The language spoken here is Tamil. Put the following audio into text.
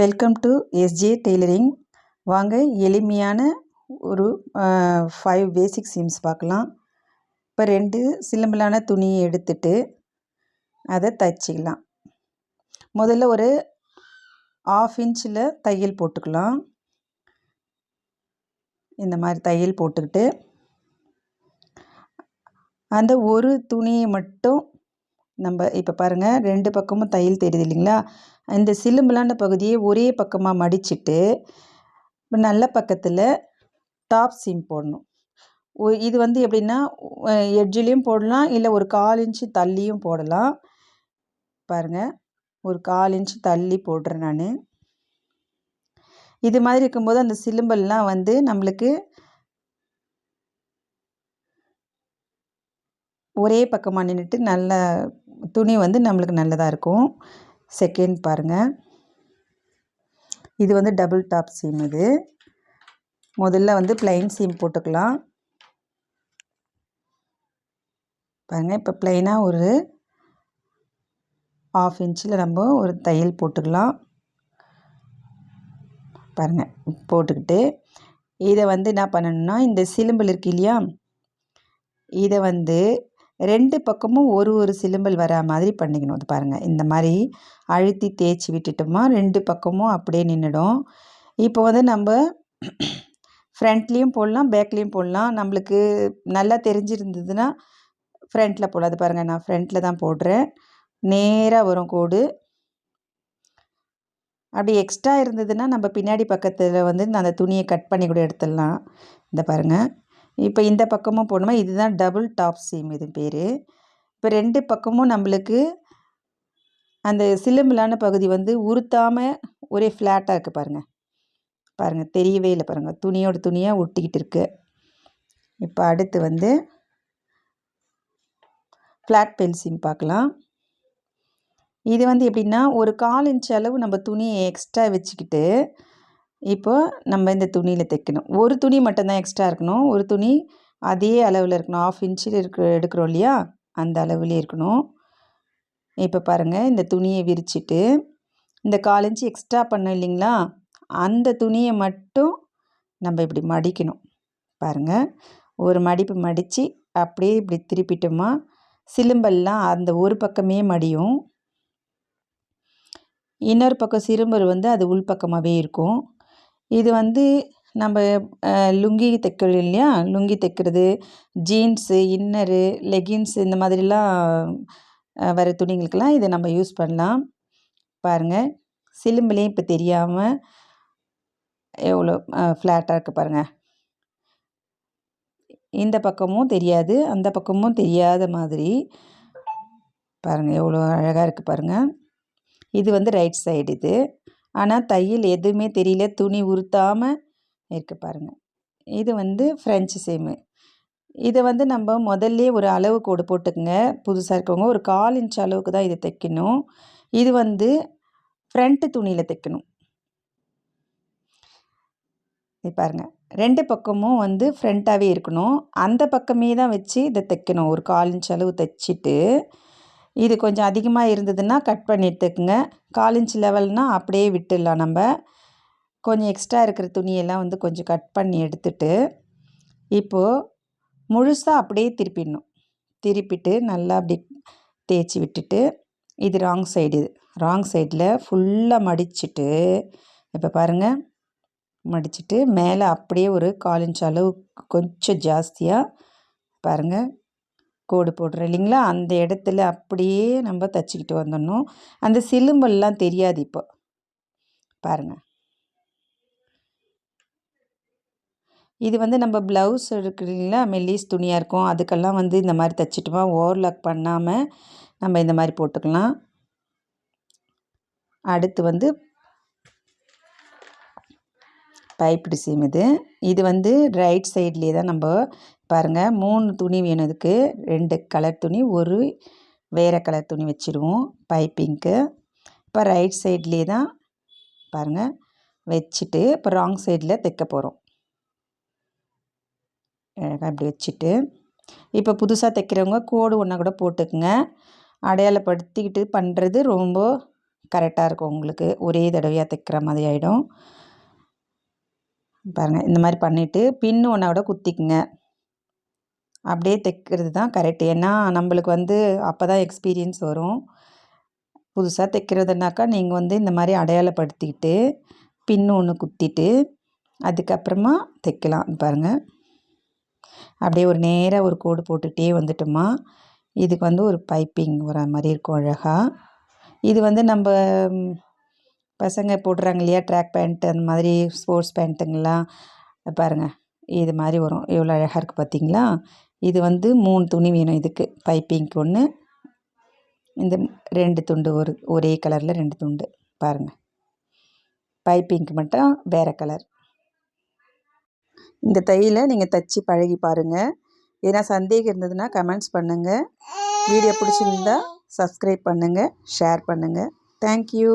வெல்கம் டு எஸ்ஜே டெய்லரிங் வாங்க எளிமையான ஒரு ஃபைவ் பேசிக் சீம்ஸ் பார்க்கலாம். இப்போ ரெண்டு சிலம்பலான துணியை எடுத்துட்டு அதை தைச்சிக்கலாம். முதல்ல ஒரு ஆஃப் இன்ச்சில் தையல் போட்டுக்கலாம். இந்த மாதிரி தையல் போட்டுக்கிட்டு அந்த ஒரு துணியை மட்டும் நம்ம இப்போ பாருங்கள் ரெண்டு பக்கமும் தையல் தெரியுது இல்லைங்களா? இந்த சிலும்பலான பகுதியை ஒரே பக்கமாக மடிச்சுட்டு நல்ல பக்கத்தில் டாப் சீம் போடணும். இது வந்து எப்படின்னா எட்ஜிலையும் போடலாம் இல்லை ஒரு கால் இன்ச்சு தள்ளியும் போடலாம். பாருங்கள் ஒரு கால் இன்ச்சு தள்ளி போடுறேன் நான். இது மாதிரி இருக்கும்போது அந்த சிலும்பல்லாம் வந்து நம்மளுக்கு ஒரே பக்கமாக நின்றுட்டு நல்லா துணி வந்து நம்மளுக்கு நல்லதாக இருக்கும். செகண்ட் பாருங்கள் இது வந்து டபுள் டாப் சீம் இது. முதல்ல வந்து பிளைன் சீம் போட்டுக்கலாம். பாருங்கள் இப்போ ப்ளைனாக ஒரு ஆஃப் இன்ச்சில் நம்ம ஒரு தையல் போட்டுக்கலாம். பாருங்கள் போட்டுக்கிட்டு இதை வந்து என்ன பண்ணணும்னா இந்த சிலும்பல் இருக்கு இல்லையா? இதை வந்து ரெண்டு பக்கமும் ஒரு ஒரு சிலும்பல் வரா மாதிரி பண்ணிக்கணும். அது பாருங்கள் இந்த மாதிரி அழுத்தி தேய்ச்சி விட்டுட்டோமா ரெண்டு பக்கமும் அப்படியே நின்றுடும் இப்போ வந்து நம்ம ஃப்ரண்ட்லேயும் போடலாம் பேக்லேயும் போடலாம். நம்மளுக்கு நல்லா தெரிஞ்சிருந்ததுன்னா ஃப்ரண்ட்டில் போடலாம். அது பாருங்கள் நான் ஃப்ரண்ட்டில் தான் போடுறேன். நேராக வரும் கோடு. அப்படி எக்ஸ்ட்ரா இருந்ததுன்னா நம்ம பின்னாடி பக்கத்தில் வந்து அந்த துணியை கட் பண்ணி கூட எடுத்துடலாம். இந்த பாருங்கள் இப்போ இந்த பக்கமும் போடணுமா? இதுதான் டபுள் டாப் சீம் இது பேர். இப்போ ரெண்டு பக்கமும் நம்மளுக்கு அந்த சிலும்பிலான பகுதி வந்து உறுத்தாமல் ஒரே ஃப்ளாட்டாக இருக்குது பாருங்கள் பாருங்கள் தெரியவே இல்லை பாருங்கள் துணியோட துணியாக ஒட்டிக்கிட்டு இருக்குது இப்போ அடுத்து வந்து ஃப்ளாட் பென்சிங் பார்க்கலாம். இது வந்து எப்படின்னா ஒரு கால் இன்ச் அளவு நம்ம துணியை எக்ஸ்ட்ரா வச்சுக்கிட்டு இப்போ நம்ம இந்த துணியில் தைக்கணும். ஒரு துணி மட்டும்தான் எக்ஸ்ட்ரா இருக்கணும். ஒரு துணி அதே அளவில் இருக்கணும். ஆஃப் இன்ச்சில் இருக்க எடுக்கிறோம் இல்லையா? அந்த அளவுலேயே இருக்கணும். இப்போ பாருங்கள் இந்த துணியை விரிச்சிட்டு இந்த கால் இன்ச்சு எக்ஸ்ட்ரா பண்ணோம் இல்லைங்களா? அந்த துணியை மட்டும் நம்ம இப்படி மடிக்கணும். பாருங்கள் ஒரு மடிப்பு மடித்து அப்படியே இப்படி திருப்பிட்டோமா சிலும்பெல்லாம் அந்த ஒரு பக்கமே மடியும். இன்னொரு பக்கம் சிறும்பர் வந்து அது உள் பக்கமாகவே இருக்கும். இது வந்து நம்ம லுங்கி தைக்கிறோம் இல்லையா? லுங்கி தைக்கிறது ஜீன்ஸு இன்னரு லெகின்ஸு இந்த மாதிரிலாம் வர துணிங்களுக்கெல்லாம் இதை நம்ம யூஸ் பண்ணலாம். பாருங்கள் சிலும்புலேயும் இப்போ தெரியாமல் எவ்வளோ ஃப்ளாட்டாக இருக்குது பாருங்கள் இந்த பக்கமும் தெரியாது அந்த பக்கமும் தெரியாத மாதிரி. பாருங்கள் எவ்வளோ அழகாக இருக்குது பாருங்கள் இது வந்து ரைட் சைடு இது. ஆனால் தையல் எதுவுமே தெரியல. துணி உறுத்தாமல் இருக்குது பாருங்கள் இது வந்து ஃப்ரெஞ்சு சேமு இதை வந்து நம்ம முதல்ல ஒரு அளவு கோடு போட்டுக்கோங்க. புதுசாக இருக்கவங்க ஒரு கால் இன்ச் அளவுக்கு தான் இதை தைக்கணும். இது வந்து ஃப்ரண்ட்டு துணியில் தைக்கணும். இது பாருங்கள் ரெண்டு பக்கமும் வந்து ஃப்ரண்ட்டாகவே இருக்கணும். அந்த பக்கமே தான் வச்சு இதை தைக்கணும். ஒரு கால் இன்ச் அளவு தைச்சிட்டு இது கொஞ்சம் அதிகமாக இருந்ததுன்னா கட் பண்ணி எடுத்துக்கோங்க. கால் இன்ச் லெவல்னால் அப்படியே விட்டுடலாம் நம்ம. கொஞ்சம் எக்ஸ்ட்ரா இருக்கிற துணியெல்லாம் வந்து கொஞ்சம் கட் பண்ணி எடுத்துட்டு இப்போது முழுசாக அப்படியே திருப்பிடணும். திருப்பிட்டு நல்லா அப்படி தேய்ச்சி விட்டுட்டு இது ராங் சைடு இது. ராங் சைடில் ஃபுல்லாக மடிச்சுட்டு இப்போ பாருங்கள் மடிச்சுட்டு மேலே அப்படியே ஒரு கால் இன்ச் அளவு கொஞ்சம் ஜாஸ்தியாக பாருங்கள் கோடு போடுறோம் இல்லைங்களா? அந்த இடத்துல அப்படியே நம்ம தைச்சிக்கிட்டு வந்துடணும். அந்த சிலும்பெல்லாம் தெரியாது இப்போ. பாருங்கள் இது வந்து நம்ம ப்ளவுஸ் இருக்குறீங்களா மெல்லிஸ் துணியாக இருக்கும். அதுக்கெல்லாம் வந்து இந்த மாதிரி தைச்சிட்டோமா? ஓவர்லாக் பண்ணாமல் நம்ம இந்த மாதிரி போட்டுக்கலாம். அடுத்து வந்து பைப் டிசைம் இது இது வந்து ரைட் சைட்லேயே தான் நம்ம பாருங்கள் மூணு துணி வேணும் இதுக்கு ரெண்டு கலர் துணி ஒரு வேறு கலர் துணி வச்சுருவோம் பைப்பிங்க்கு. இப்போ ரைட் சைட்லேயே தான் பாருங்கள் வச்சுட்டு இப்போ ராங் சைடில் தைக்க போகிறோம் அழகாக இப்படி வச்சுட்டு. இப்போ புதுசாக தைக்கிறவங்க கோடு ஒன்றா கூட போட்டுக்குங்க. அடையாளப்படுத்திக்கிட்டு பண்ணுறது ரொம்ப கரெக்டாக இருக்கும் உங்களுக்கு. ஒரே தடவையாக தைக்கிற மாதிரி ஆகிடும் பாருங்கள் இந்த மாதிரி பண்ணிவிட்டு பின்னு ஒன்றா கூட குத்திக்குங்க. அப்படியே தைக்கிறது தான் கரெக்ட் ஏன்னா நம்மளுக்கு வந்து அப்போ தான் எக்ஸ்பீரியன்ஸ் வரும். புதுசாக தைக்கிறதுனாக்கா நீங்கள் வந்து இந்த மாதிரி அடையாளப்படுத்திக்கிட்டு பின்னு ஒன்று குத்திட்டு அதுக்கப்புறமா தைக்கலாம் பாருங்கள் அப்படியே ஒரு நேராக ஒரு கோடு போட்டுகிட்டே வந்துட்டோமா இதுக்கு வந்து ஒரு பைப்பிங் வர மாதிரி இருக்கும் அழகாக இது வந்து நம்ம பசங்க போடுறாங்க இல்லையா? ட்ராக் பேண்ட் அந்த மாதிரி ஸ்போர்ட்ஸ் பேண்ட்டுங்கெல்லாம் பாருங்கள் இது மாதிரி வரும். எவ்வளோ அழகாக இருக்குது பார்த்தீங்களா இது வந்து மூணு துணி வேணும் இதுக்கு. பைப்பிங்க்கு ஒன்று இந்த ரெண்டு துண்டு ஒரு ஒரே கலரில் ரெண்டு துண்டு. பாருங்கள் பைப்பிங்க்கு மட்டும் வேறு கலர் இந்த தையில் நீங்கள் தைச்சி பழகி பாருங்கள் ஏன்னா சந்தேகம் இருந்ததுன்னா கமெண்ட்ஸ் பண்ணுங்கள் வீடியோ பிடிச்சிருந்தா சப்ஸ்கிரைப் பண்ணுங்கள் ஷேர் பண்ணுங்கள் தேங்க்யூ